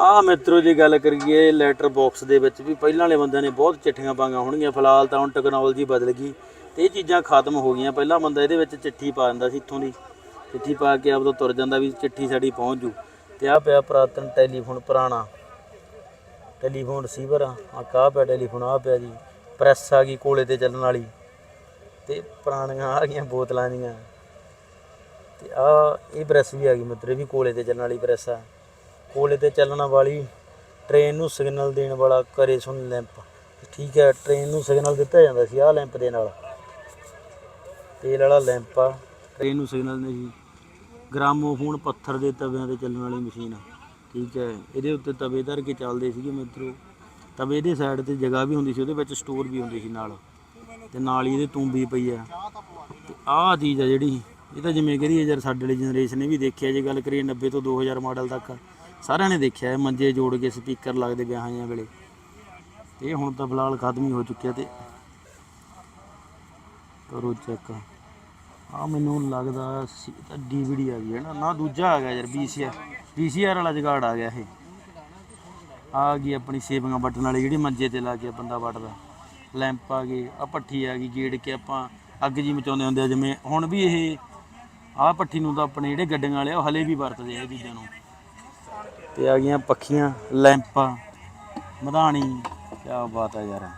ਆ ਮਿੱਤਰੋ ਜੀ ਗੱਲ ਕਰੀਏ ਲੈਟਰ ਬਾਕਸ ਦੇ ਵਿੱਚ ਵੀ ਪਹਿਲਾਂ ਵਾਲੇ ਬੰਦਿਆਂ ਨੇ ਬਹੁਤ ਚਿੱਠੀਆਂ ਪਾਈਆਂ ਹੋਣਗੀਆਂ। ਫਿਲਹਾਲ ਤਾਂ ਹੁਣ ਟੈਕਨੋਲੋਜੀ ਬਦਲ ਗਈ ਤੇ ਇਹ ਚੀਜ਼ਾਂ ਖਤਮ ਹੋ ਗਈਆਂ। ਪਹਿਲਾਂ ਬੰਦਾ ਇਹਦੇ ਵਿੱਚ ਚਿੱਠੀ ਪਾ ਦਿੰਦਾ ਸੀ ਇੱਥੋਂ ਦੀ। ਚਿੱਠੀ ਪਾ ਕੇ ਆਪ ਤੋਂ ਤੁਰ ਜਾਂਦਾ ਵੀ ਚਿੱਠੀ ਸਾਡੀ ਪਹੁੰਚ ਜੂ। ਤੇ ਆ ਪਿਆ ਪੁਰਾਤਨ ਟੈਲੀਫੋਨ ਪੁਰਾਣਾ ਟੈਲੀਫੋਨ ਰਿਸੀਵਰ ਆ। ਆਹ ਕਾ ਪਿਆ ਟੈਲੀਫੋਨ ਆ ਪਿਆ ਜੀ। ਪ੍ਰੈਸ ਆ ਗਈ ਕੋਲੇ ਤੇ ਚੱਲਣ ਵਾਲੀ। ਤੇ ਪੁਰਾਣੀਆਂ ਆ ਗਈਆਂ ਬੋਤਲਾਂ ਦੀਆਂ ਤੇ ਆ ਇਹ ਪ੍ਰੈਸ ਵੀ ਆ ਗਈ ਮਤਲਬ ਵੀ ਕੋਲੇ ਤੇ ਚੱਲਣ ਵਾਲੀ ਪ੍ਰੈਸ ਆ। ਕੋਲੇ ਤੇ ਚੱਲਣ ਵਾਲੀ ਟ੍ਰੇਨ ਨੂੰ ਸਿਗਨਲ ਦੇਣ ਵਾਲਾ ਕਰੇ ਸੁਣ ਲੈਂਪ ਠੀਕ ਹੈ ਟ੍ਰੇਨ ਨੂੰ ਸਿਗਨਲ ਦਿੱਤਾ ਜਾਂਦਾ ਸੀ, ਆਹ ਲੈਂਪ ਦੇ ਨਾਲ। ਤੇਲ ਵਾਲਾ ਲੈਂਪ ਆ। ਟ੍ਰੇਨ ਨੂੰ ਸਿਗਨਲ ਨਹੀਂ ਸੀ। ਗ੍ਰਾਮੋਫੋਨ ਪੱਥਰ ਦੇ ਤਵਿਆਂ ਤੇ ਚੱਲਣ ਵਾਲੀ ਮਸ਼ੀਨ ਠੀਕ ਹੈ, ਇਹਦੇ ਉੱਤੇ ਤਵੇ ਧਰ ਕੇ ਚੱਲਦੇ ਸੀਗੇ ਮਿੱਤਰੋ। ਤਵੇ ਦੇ ਸਾਈਡ ਤੇ ਜਗ੍ਹਾ ਵੀ ਹੁੰਦੀ ਸੀ, ਉਹਦੇ ਵਿੱਚ ਸਟੋਰ ਵੀ ਹੁੰਦੀ ਸੀ ਨਾਲ। ਤੇ ਨਾਲ ਹੀ ਇਹਦੇ ਤੂੰਬੀ ਪਈ ਆ। ਤੇ ਆਹ ਚੀਜ਼ ਆ ਜਿਹੜੀ, ਇਹ ਤਾਂ ਜਿਵੇਂ ਕਰੀਏ ਯਾਰ, ਸਾਡੇ ਵਾਲੀ ਜਨਰੇਸ਼ਨ ਨੇ ਵੀ ਦੇਖਿਆ, ਜੇ ਗੱਲ ਕਰੀਏ 90 ਤੋਂ 2000 ਮਾਡਲ ਤੱਕ। ਸਾਰਿਆਂ ਨੇ ਦੇਖਿਆ ਇਹ ਮੰਜੇ ਜੋੜ ਕੇ ਸਪੀਕਰ ਲੱਗਦੇ ਵਿਆਹਾਂ ਜਾਂ ਵੇਲੇ। ਇਹ ਹੁਣ ਤਾਂ ਫਿਲਹਾਲ ਖਤਮ ਹੀ ਹੋ ਚੁੱਕਿਆ ਤੇ। ਕਰੋ ਚੈੱਕ। ਆ ਮੈਨੂੰ ਲੱਗਦਾ ਸੀ ਤਾਂ ਡੀਵੀਡੀ ਆ ਗਈ ਹੈ ਨਾ। ਨਾ ਦੂਜਾ ਆ ਗਿਆ ਯਾਰ ਵੀਸੀਆਰ ਵੀਸੀਆਰ ਵਾਲਾ ਜਗਾੜ ਆ ਗਿਆ ਇਹ। ਆ ਗਈ ਆਪਣੀ ਸੇਵਿੰਗ ਬਟਨ ਵਾਲੀ ਜਿਹੜੀ ਮੰਜੇ ਤੇ ਲਾ ਕੇ ਬੰਦਾ ਵੱਟਦਾ। ਲੈਂਪ ਆ ਗਏ ਆ ਪੱਠੀ ਆ ਗਈ, ਗੇੜ ਕੇ ਆਪਾਂ ਅੱਗ ਜੀ ਮਚਾਉਂਦੇ ਹੁੰਦੇ ਆ, ਜਿਵੇਂ ਹੁਣ ਵੀ ਇਹ ਆਹ ਪੱਠੀ ਨੂੰ ਤਾਂ ਆਪਣੇ ਜਿਹੜੇ ਗੱਡੀਆਂ ਵਾਲੇ ਆ, ਉਹ ਹਲੇ ਵੀ ਵਰਤਦੇ ਆ ਇਹ ਚੀਜ਼ਾਂ ਨੂੰ। ਤੇ ਆ ਗਈਆਂ ਪੱਖੀਆਂ ਲੈਂਪਾਂ ਮਧਾਣੀ ਕੀ ਬਾਤ ਆ ਯਾਰ।